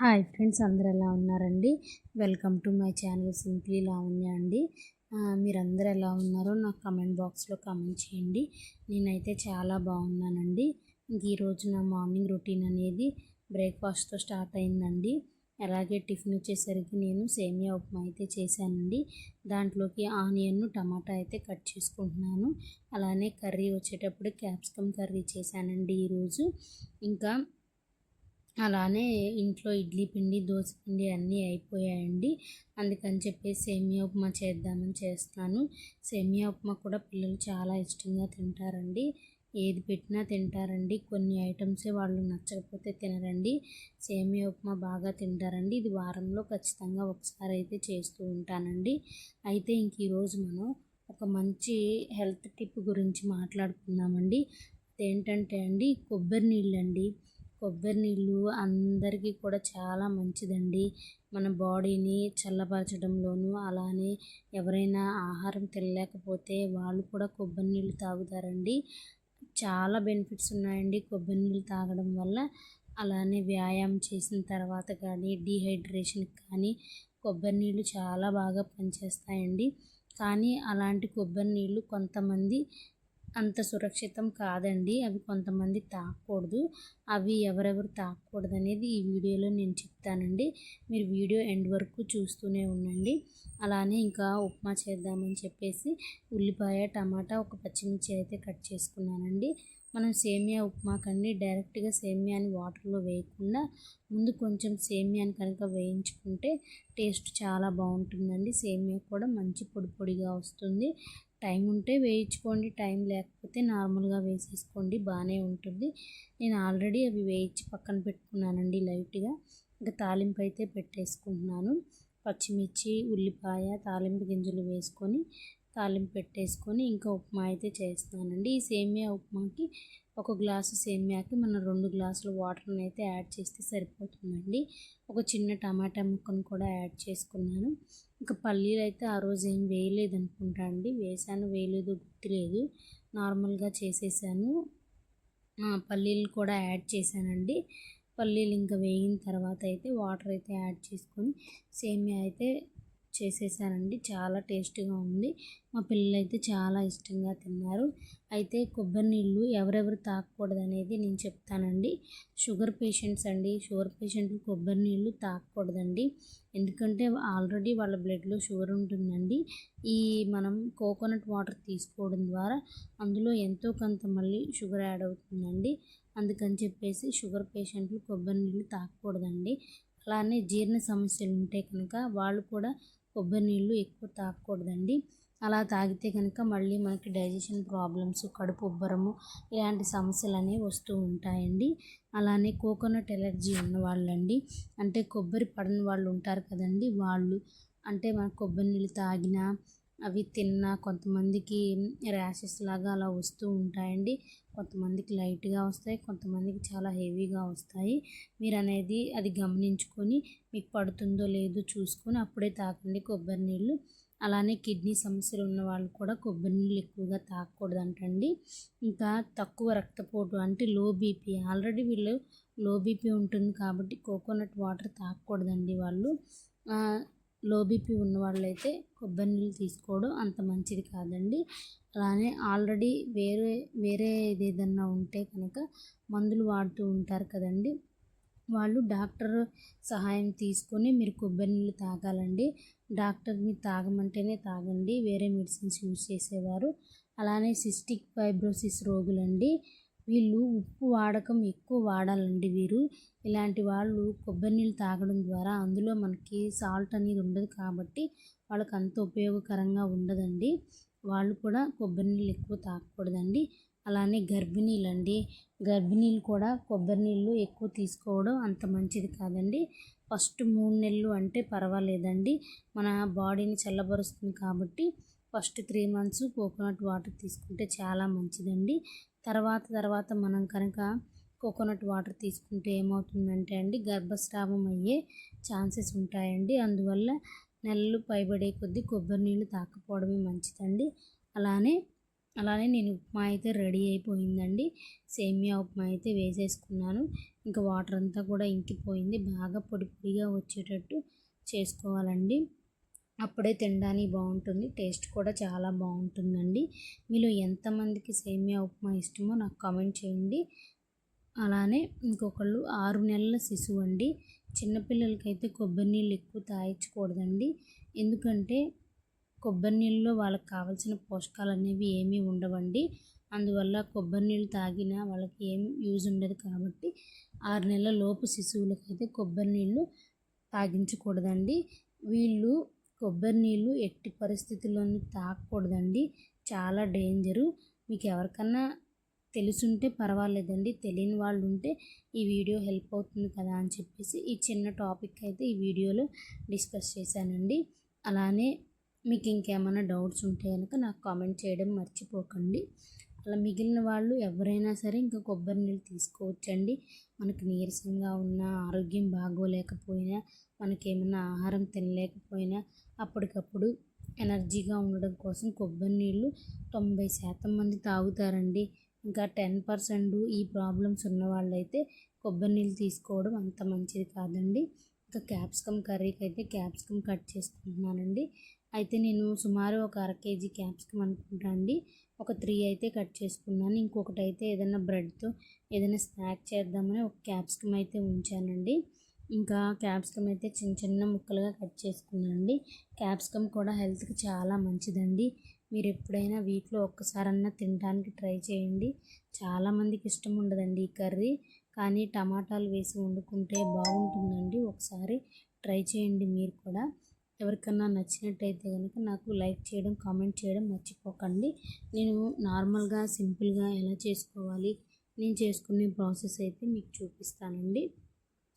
Hi friends అందరు ఎలా ఉన్నారండి? Welcome to my channel simply Lavanya అండి. మీరందరూ ఎలా ఉన్నారో నాకు కమెంట్ బాక్స్లో కమెంట్ చేయండి. నేనైతే చాలా బాగున్నానండి. ఈరోజు నా మార్నింగ్ రొటీన్ అనేది బ్రేక్ఫాస్ట్తో స్టార్ట్ అయిందండి. అలాగే టిఫిన్ వచ్చేసరికి నేను సేమియా ఉప్మా అయితే చేశానండి. దాంట్లోకి ఆనియన్ను టమాటా అయితే కట్ చేసుకుంటున్నాను. అలానే కర్రీ వచ్చేటప్పుడు క్యాప్సికమ్ కర్రీ చేశానండి ఈరోజు ఇంకా అలానే ఇంట్లో ఇడ్లీ పిండి దోశ పిండి అన్నీ అయిపోయాయండి. అందుకని చెప్పి సేమియా ఉప్మా చేద్దామని చేస్తాను సేమియా ఉప్మా కూడా పిల్లలు చాలా ఇష్టంగా తింటారండి. ఏది పెట్టినా తింటారండి. కొన్ని ఐటమ్సే వాళ్ళు నచ్చకపోతే తినరండి. సేమియా ఉప్మా బాగా తింటారండి. ఇది వారంలో ఖచ్చితంగా ఒకసారి అయితే చేస్తూ ఉంటానండి. అయితే ఇంక ఈరోజు మనం ఒక మంచి హెల్త్ టిప్ గురించి మాట్లాడుకుందామండి. అదేంటంటే అండి కొబ్బరి నీళ్ళండి. కొబ్బరి నీళ్ళు అందరికీ కూడా చాలా మంచిదండి. మన బాడీని చల్లపరచడంలోనూ అలానే ఎవరైనా ఆహారం తినలేకపోతే వాళ్ళు కూడా కొబ్బరి నీళ్ళు తాగుతారండి. చాలా బెనిఫిట్స్ ఉన్నాయండి కొబ్బరి నీళ్ళు తాగడం వల్ల. అలానే వ్యాయామం చేసిన తర్వాత కానీ డీహైడ్రేషన్కి కానీ కొబ్బరి నీళ్ళు చాలా బాగా పనిచేస్తాయండి. కానీ అలాంటి కొబ్బరి నీళ్ళు కొంతమంది అంత సురక్షితం కాదండి. అవి కొంతమంది తాగకూడదు అవి ఎవరెవరు తాకూడదు అనేది ఈ వీడియోలో నేను చెప్తానండి. మీరు వీడియో ఎండ్ వరకు చూస్తూనే ఉండండి. అలానే ఇంకా ఉప్మా చేద్దామని చెప్పేసి ఉల్లిపాయ టమాటా ఒక పచ్చిమిర్చి అయితే కట్ చేసుకున్నానండి. మనం సేమియా ఉప్మా కండి డైరెక్ట్గా సేమియాని వాటర్లో వేయకుండా ముందు కొంచెం సేమియాని కనుక వేయించుకుంటే టేస్ట్ చాలా బాగుంటుందండి. సేమియా కూడా మంచి పొడి పొడిగా వస్తుంది. టైం ఉంటే వేయించుకోండి టైం లేకపోతే నార్మల్గా వేసేసుకోండి బాగానే ఉంటుంది. నేను ఆల్రెడీ అవి వేయించి పక్కన పెట్టుకున్నానండి లైట్గా. ఇంకా తాలింపు అయితే పెట్టేసుకుంటున్నాను. పచ్చిమిర్చి ఉల్లిపాయ తాలింపు గింజలు వేసుకొని తాలింపు పెట్టేసుకొని ఇంకా ఉప్మా అయితే చేస్తున్నానండి. ఈ సేమియా ఉప్మాకి ఒక గ్లాసు సేమియాకి మనం రెండు గ్లాసులు వాటర్ని అయితే యాడ్ చేస్తే సరిపోతుందండి. ఒక చిన్న టమాటా ముక్కను కూడా యాడ్ చేసుకున్నాను. ఇంకా పల్లీలు అయితే ఆ రోజు ఏం వేయలేదు అనుకుంటా అండి. వేసాను వేయలేదు గుర్తులేదు. నార్మల్గా చేసేసాను. పల్లీలు కూడా యాడ్ చేశానండి. పల్లీలు ఇంకా వేగిన తర్వాత అయితే వాటర్ అయితే యాడ్ చేసుకొని సేమియా అయితే చేసేసానండి. చాలా టేస్టీగా ఉంది. మా పిల్లలు అయితే చాలా ఇష్టంగా తిన్నారు. అయితే కొబ్బరి నీళ్ళు ఎవరెవరు తాగకూడదు అనేది నేను చెప్తానండి. షుగర్ పేషెంట్స్ అండి. షుగర్ పేషెంట్లు కొబ్బరి నీళ్ళు తాగకూడదండి ఎందుకంటే ఆల్రెడీ వాళ్ళ బ్లడ్లో షుగర్ ఉంటుందండి. ఈ మనం కోకోనట్ వాటర్ తీసుకోవడం ద్వారా అందులో ఎంతో కొంత మళ్ళీ షుగర్ యాడ్ అవుతుందండి. అందుకని చెప్పేసి షుగర్ పేషెంట్లు కొబ్బరి నీళ్ళు తాగకూడదండి అలానే జీర్ణ సమస్యలు ఉంటే కనుక వాళ్ళు కూడా కొబ్బరి నీళ్ళు ఎక్కువ తాగకూడదండి. అలా తాగితే కనుక మళ్ళీ మనకి డైజెషన్ ప్రాబ్లమ్స్ కడుపు ఉబ్బరము ఇలాంటి సమస్యలు అనేవి వస్తూ ఉంటాయండి. అలానే కోకోనట్ ఎలర్జీ ఉన్న వాళ్ళండి అంటే కొబ్బరి పడని వాళ్ళు ఉంటారు కదండి. వాళ్ళు అంటే మన కొబ్బరి నీళ్ళు తాగినా అవి తిన్నా కొంతమందికి ర్యాషెస్ లాగా అలా వస్తూ ఉంటాయండి. కొంతమందికి లైట్గా వస్తాయి కొంతమందికి చాలా హెవీగా వస్తాయి. మీరు అనేది అది గమనించుకొని మీకు పడుతుందో లేదో చూసుకొని అప్పుడే తాకండి కొబ్బరి నీళ్ళు. అలానే కిడ్నీ సమస్యలు ఉన్న వాళ్ళు కూడా కొబ్బరి నీళ్ళు ఎక్కువగా తాగకూడదంటండి. ఇంకా తక్కువ రక్తపోటు అంటే లో బీపీ ఆల్రెడీ వీళ్ళు లో బీపీ ఉంటుంది కాబట్టి కోకోనట్ వాటర్ తాగకూడదండి వాళ్ళు. లో బీపీ ఉన్న వాళ్ళైతే కొబ్బరి నీళ్ళు తీసుకోవడం అంత మంచిది కాదండి. అలానే ఆల్రెడీ వేరే వేరే ఏదైనా ఉంటే కనుక మందులు వాడుతూ ఉంటారు కదండి. వాళ్ళు డాక్టర్ సహాయం తీసుకొని మీరు కొబ్బరి నీళ్ళు తాగాలండి. డాక్టర్ మీరు తాగమంటేనే తాగండి. వేరే మెడిసిన్స్ యూజ్ చేసేవారు. అలానే సిస్టిక్ ఫైబ్రోసిస్ రోగులండి. వీళ్ళు ఉప్పు వాడకం ఎక్కువ వాడాలండి వీరు. ఇలాంటి వాళ్ళు కొబ్బరి నీళ్ళు తాగడం ద్వారా అందులో మనకి సాల్ట్ అనేది ఉండదు కాబట్టి వాళ్ళకి అంత ఉపయోగకరంగా ఉండదండి. వాళ్ళు కూడా కొబ్బరి నీళ్ళు ఎక్కువ తాగకూడదండి. అలానే గర్భిణీలు అండి. గర్భిణీలు కూడా కొబ్బరి నీళ్ళు ఎక్కువ తీసుకోవడం అంత మంచిది కాదండి. ఫస్ట్ మూడు నెలలు అంటే పర్వాలేదండి. మన బాడీని చల్లబరుస్తుంది కాబట్టి first three months coconut water తీసుకుంటే చాలా మంచిదండి. తర్వాత తర్వాత మనం కనుక కోకోనట్ వాటర్ తీసుకుంటే ఏమవుతుందంటే అండి గర్భస్రావం అయ్యే ఛాన్సెస్ ఉంటాయండి. అందువల్ల నెలలు పైబడే కొద్దీ కొబ్బరి నీళ్ళు తాకపోవడమే మంచిదండి. అలానే అలానే నేను ఉప్మా అయితే రెడీ అయిపోయిందండి. సేమియా ఉప్మా అయితే వేసేసుకున్నాను. ఇంకా వాటర్ అంతా కూడా ఇంకిపోయింది. బాగా పొడి పొడిగా వచ్చేటట్టు చేసుకోవాలండి. అప్పుడే తినడానికి బాగుంటుంది. టేస్ట్ కూడా చాలా బాగుంటుందండి. మీలో ఎంతమందికి సేమియా ఉప్మా ఇష్టమో నాకు కామెంట్ చేయండి. అలానే ఇంకొకళ్ళు ఆరు నెలల శిశువు అండి. చిన్నపిల్లలకైతే కొబ్బరి నీళ్ళు ఎక్కువ తాగించకూడదండి. ఎందుకంటే కొబ్బరి నీళ్ళలో వాళ్ళకి కావాల్సిన పోషకాలు అనేవి ఏమీ ఉండవండి. అందువల్ల కొబ్బరి నీళ్ళు తాగినా వాళ్ళకి ఏం యూజ్ ఉండదు కాబట్టి ఆరు నెలల లోపు శిశువులకైతే కొబ్బరి నీళ్ళు తాగించకూడదండి. వీళ్ళు కొబ్బరి నీళ్ళు ఎట్టి పరిస్థితుల్లోనూ తాగకూడదండి చాలా డేంజరు. మీకు ఎవరికన్నా తెలుసుంటే పర్వాలేదండి. తెలియని వాళ్ళు ఉంటే ఈ వీడియో హెల్ప్ అవుతుంది కదా అని చెప్పేసి ఈ చిన్న టాపిక్ అయితే ఈ వీడియోలో డిస్కస్ చేశానండి. అలానే మీకు ఇంకేమైనా డౌట్స్ ఉంటే కనుక నాకు కామెంట్ చేయడం మర్చిపోకండి. అలా మిగిలిన వాళ్ళు ఎవరైనా సరే ఇంకా కొబ్బరి నీళ్ళు తీసుకోవచ్చండి. మనకు నీరసంగా ఉన్న ఆరోగ్యం బాగోలేకపోయినా మనకేమైనా ఆహారం తినలేకపోయినా అప్పటికప్పుడు ఎనర్జీగా ఉండడం కోసం కొబ్బరి నీళ్ళు తొంభై శాతం మంది తాగుతారండి. ఇంకా టెన్ పర్సెంట్ ఈ ప్రాబ్లమ్స్ ఉన్న వాళ్ళైతే కొబ్బరి నీళ్ళు తీసుకోవడం అంత మంచిది కాదండి. ఇంకా క్యాప్సికమ్ కర్రీకి అయితే క్యాప్సికమ్ కట్ చేసుకుంటున్నానండి. అయితే నేను సుమారు ఒక అర కేజీ క్యాప్సికమ్ అనుకుంటా అండి. ఒక త్రీ అయితే కట్ చేసుకున్నాను. ఇంకొకటి అయితే ఏదైనా బ్రెడ్తో ఏదైనా స్నాక్ చేద్దామని ఒక క్యాప్సికమ్ అయితే ఉంచానండి. ఇంకా క్యాప్సికమ్ అయితే చిన్న చిన్న ముక్కలుగా కట్ చేసుకున్నానండి. క్యాప్సికమ్ కూడా హెల్త్కి చాలా మంచిదండి. మీరు ఎప్పుడైనా వీక్లో ఒక్కసారన్నా తినడానికి ట్రై చేయండి. చాలామందికి ఇష్టం ఉండదండి ఈ కర్రీ. కానీ టమాటాలు వేసి వండుకుంటే బాగుంటుందండి. ఒకసారి ట్రై చేయండి మీరు కూడా. ఎవరికన్నా నచ్చినట్టయితే కనుక నాకు లైక్ చేయడం కామెంట్ చేయడం మర్చిపోకండి. నేను నార్మల్గా సింపుల్గా ఎలా చేసుకోవాలి నేను చేసుకునే ప్రాసెస్ అయితే మీకు చూపిస్తానండి.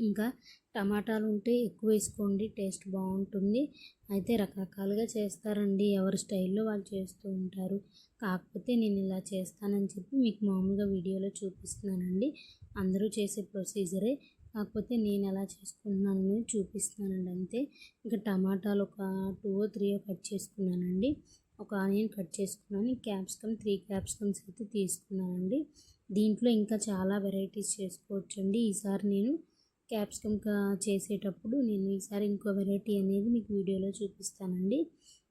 ఇంకా టమాటాలు ఉంటే ఎక్కువ వేసుకోండి టేస్ట్ బాగుంటుంది. అయితే రకరకాలుగా చేస్తారండి. ఎవరి స్టైల్లో వాళ్ళు చేస్తూ ఉంటారు. కాకపోతే నేను ఇలా చేస్తానని చెప్పి మీకు మామూలుగా వీడియోలో చూపిస్తున్నానండి. అందరూ చేసే ప్రొసీజరే. కాకపోతే నేను ఎలా చేసుకుంటున్నాను చూపిస్తున్నానండి అంతే. ఇంకా టమాటాలు ఒక టూ త్రీ కట్ చేసుకున్నానండి. ఒక ఆనియన్ కట్ చేసుకున్నాను. క్యాప్సికమ్ త్రీ క్యాప్సికమ్స్ అయితే తీసుకున్నానండి. దీంట్లో ఇంకా చాలా వెరైటీస్ చేసుకోవచ్చండి. ఈసారి నేను క్యాప్సికమ్ చేసేటప్పుడు నేను ఈసారి ఇంకో వెరైటీ అనేది మీకు వీడియోలో చూపిస్తానండి.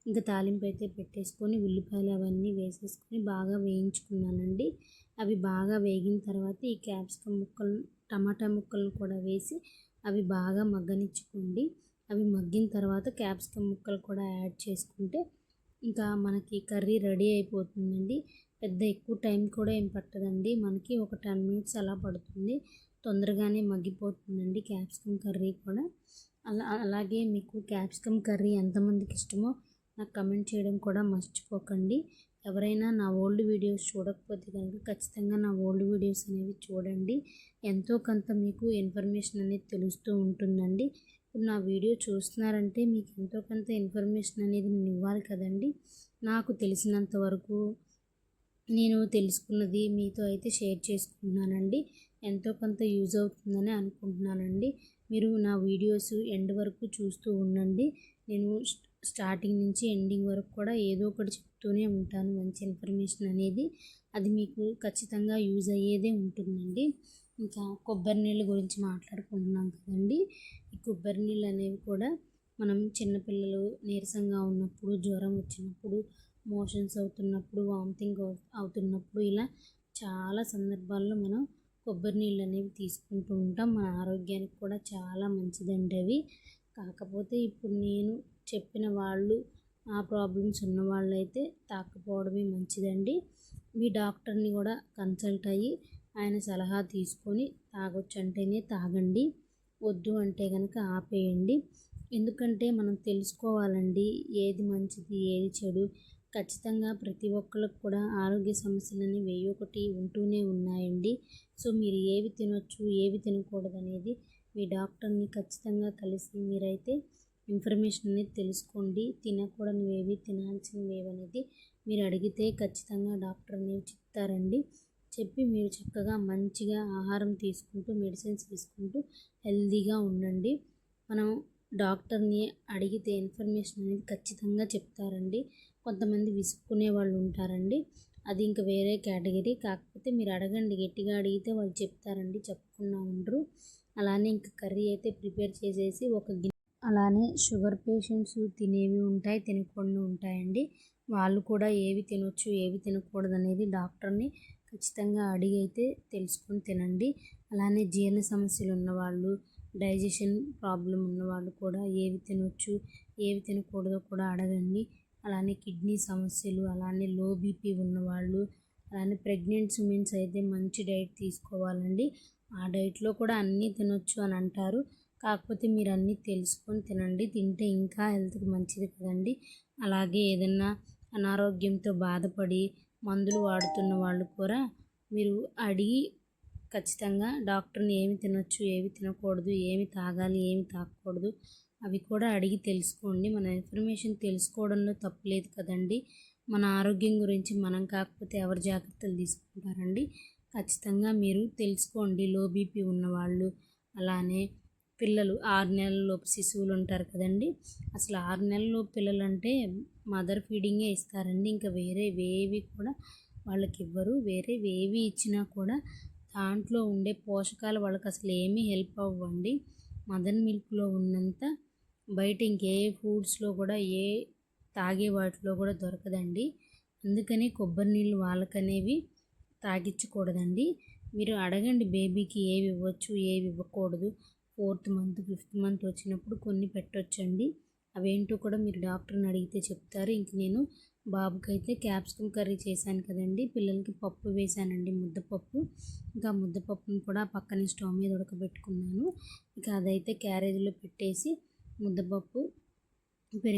ఇంకా తాలింపు అయితే పెట్టేసుకొని ఉల్లిపాయలు అవన్నీ వేసేసుకొని బాగా వేయించుకున్నానండి. అవి బాగా వేగిన తర్వాత ఈ క్యాప్సికమ్ ముక్కలు టమాటా ముక్కలను కూడా వేసి అవి బాగా మగ్గనిచ్చుకోండి. అవి మగ్గిన తర్వాత క్యాప్సికమ్ ముక్కలు కూడా యాడ్ చేసుకుంటే ఇంకా మనకి కర్రీ రెడీ అయిపోతుందండి. పెద్ద ఎక్కువ టైం కూడా ఏం పట్టదండి. మనకి ఒక టెన్ మినిట్స్ అలా పడుతుంది. తొందరగానే మగ్గిపోతుందండి క్యాప్సికమ్ కర్రీ కూడా. అలా అలాగే మీకు క్యాప్సికమ్ కర్రీ ఎంతమందికి ఇష్టమో నాకు కమెంట్ చేయడం కూడా మర్చిపోకండి. ఎవరైనా నా ఓల్డ్ వీడియోస్ చూడకపోతే కనుక ఖచ్చితంగా నా ఓల్డ్ వీడియోస్ అనేవి చూడండి. ఎంతో కొంత మీకు ఇన్ఫర్మేషన్ అనేది తెలుస్తూ ఉంటుందండి. ఇప్పుడు నా వీడియో చూస్తున్నారంటే మీకు ఎంతో కొంత ఇన్ఫర్మేషన్ అనేది నేను ఇవ్వాలి కదండి. నాకు తెలిసినంత వరకు నేను తెలుసుకున్నది మీతో అయితే షేర్ చేసుకుంటున్నానండి. ఎంతో కొంత యూజ్ అవుతుందని అనుకుంటున్నానండి. మీరు నా వీడియోస్ ఎండ్ వరకు చూస్తూ ఉండండి. నేను స్టార్టింగ్ నుంచి ఎండింగ్ వరకు కూడా ఏదో ఒకటి చెప్తూనే ఉంటాను మంచి ఇన్ఫర్మేషన్ అనేది. అది మీకు ఖచ్చితంగా యూజ్ అయ్యేదే ఉంటుందండి. ఇంకా కొబ్బరి నీళ్ళ గురించి మాట్లాడుకుంటున్నాం కదండి. ఈ కొబ్బరి నీళ్ళు అనేవి కూడా మనం చిన్నపిల్లలు నీరసంగా ఉన్నప్పుడు జ్వరం వచ్చినప్పుడు మోషన్స్ అవుతున్నప్పుడు వామిటింగ్ అవుతున్నప్పుడు ఇలా చాలా సందర్భాల్లో మనం కొబ్బరి నీళ్ళు అనేవి తీసుకుంటూ ఉంటాం. మన ఆరోగ్యానికి కూడా చాలా మంచిదండి అవి. కాకపోతే ఇప్పుడు నేను చెప్పిన వాళ్ళు ఆ ప్రాబ్లమ్స్ ఉన్న వాళ్ళు అయితే తాకపోవడమే మంచిదండి. మీ డాక్టర్ని కూడా కన్సల్ట్ అయ్యి ఆయన సలహా తీసుకొని తాగొచ్చు అంటేనే తాగండి. వద్దు అంటే కనుక ఆపేయండి. ఎందుకంటే మనం తెలుసుకోవాలండి ఏది మంచిది ఏది చెడు. ఖచ్చితంగా ప్రతి ఒక్కరికి కూడా ఆరోగ్య సమస్యలని వెయ్యి ఒకటి ఉంటూనే ఉన్నాయండి. సో మీరు ఏవి తినొచ్చు ఏవి తినకూడదు అనేది మీ డాక్టర్ని ఖచ్చితంగా కలిసి మీరైతే ఇన్ఫర్మేషన్ అనేది తెలుసుకోండి. తినకూడనివి ఏవి తినాల్సినవి అనేది మీరు అడిగితే ఖచ్చితంగా డాక్టర్ అనేవి చెప్తారండి. చెప్పి మీరు చక్కగా మంచిగా ఆహారం తీసుకుంటూ మెడిసిన్స్ తీసుకుంటూ హెల్తీగా ఉండండి. మనం డాక్టర్ని అడిగితే ఇన్ఫర్మేషన్ అనేది ఖచ్చితంగా చెప్తారండి. కొంతమంది విసుక్కునే వాళ్ళు ఉంటారండి. అది ఇంకా వేరే కేటగిరీ. కాకపోతే మీరు అడగండి గట్టిగా అడిగితే వాళ్ళు చెప్తారండి చెప్పకుండా ఉండరు. అలానే ఇంకా కర్రీ అయితే ప్రిపేర్ చేసేసి ఒక గిన్నె అలానే షుగర్ పేషెంట్స్ తినేవి ఉంటాయి తినకుండా ఉంటాయండి. వాళ్ళు కూడా ఏవి తినొచ్చు ఏవి తినకూడదు అనేది డాక్టర్ని ఖచ్చితంగా అడిగి అయితే తెలుసుకొని తినండి. అలానే జీర్ణ సమస్యలు ఉన్నవాళ్ళు డైజెషన్ ప్రాబ్లం ఉన్నవాళ్ళు కూడా ఏవి తినొచ్చు ఏవి తినకూడదో కూడా అడగండి. అలానే కిడ్నీ సమస్యలు అలానే లో బీపీ ఉన్నవాళ్ళు అలానే ప్రెగ్నెంట్ ఉమెన్స్ అయితే మంచి డైట్ తీసుకోవాలండి. ఆ డైట్లో కూడా అన్నీ తినొచ్చు అని అంటారు. కాకపోతే మీరు అన్నీ తెలుసుకొని తినండి. తింటే ఇంకా హెల్త్కి మంచిది కదండి. అలాగే ఏదన్నా అనారోగ్యంతో బాధపడి మందులు వాడుతున్న వాళ్ళు కూడా మీరు అడిగి ఖచ్చితంగా డాక్టర్ని ఏమి తినొచ్చు ఏమి తినకూడదు ఏమి తాగాలి ఏమి తాగకూడదు అవి కూడా అడిగి తెలుసుకోండి. మన ఇన్ఫర్మేషన్ తెలుసుకోవడంలో తప్పులేదు కదండి. మన ఆరోగ్యం గురించి మనం కాకపోతే ఎవరు జాగ్రత్తలు తీసుకుంటారండి? ఖచ్చితంగా మీరు తెలుసుకోండి. లో బీపీ ఉన్నవాళ్ళు అలానే పిల్లలు ఆరు నెలలలోపు శిశువులు ఉంటారు కదండి. అసలు ఆరు నెలలలోపు పిల్లలు అంటే మదర్ ఫీడింగే ఇస్తారండి. ఇంకా వేరే వేవి కూడా వాళ్ళకి ఇవ్వరు. వేరే వేవి ఇచ్చినా కూడా దాంట్లో ఉండే పోషకాలు వాళ్ళకి అసలు ఏమీ హెల్ప్ అవ్వండి. మదర్ మిల్క్లో ఉన్నంత బయట ఇంకే ఫుడ్స్లో కూడా ఏ తాగే వాటిలో కూడా దొరకదండి. అందుకని కొబ్బరి నీళ్ళు వాళ్ళకనేవి తాగించకూడదండి మీరు అడగండి బేబీకి ఏవి ఇవ్వచ్చు ఏవి ఇవ్వకూడదు. ఫోర్త్ మంత్ ఫిఫ్త్ మంత్ వచ్చినప్పుడు కొన్ని పెట్టొచ్చండి. అవేంటో కూడా మీరు డాక్టర్ని అడిగితే చెప్తారు. ఇంక నేను బాబుకైతే క్యాప్సికమ్ కర్రీ చేశాను కదండి. పిల్లలకి పప్పు వేశానండి ముద్దపప్పు. ఇంకా ముద్దపప్పును కూడా పక్కనే స్టవ్ మీద ఉడకబెట్టుకున్నాను. ఇక అదైతే క్యారేజీలో పెట్టేసి ముద్దపప్పు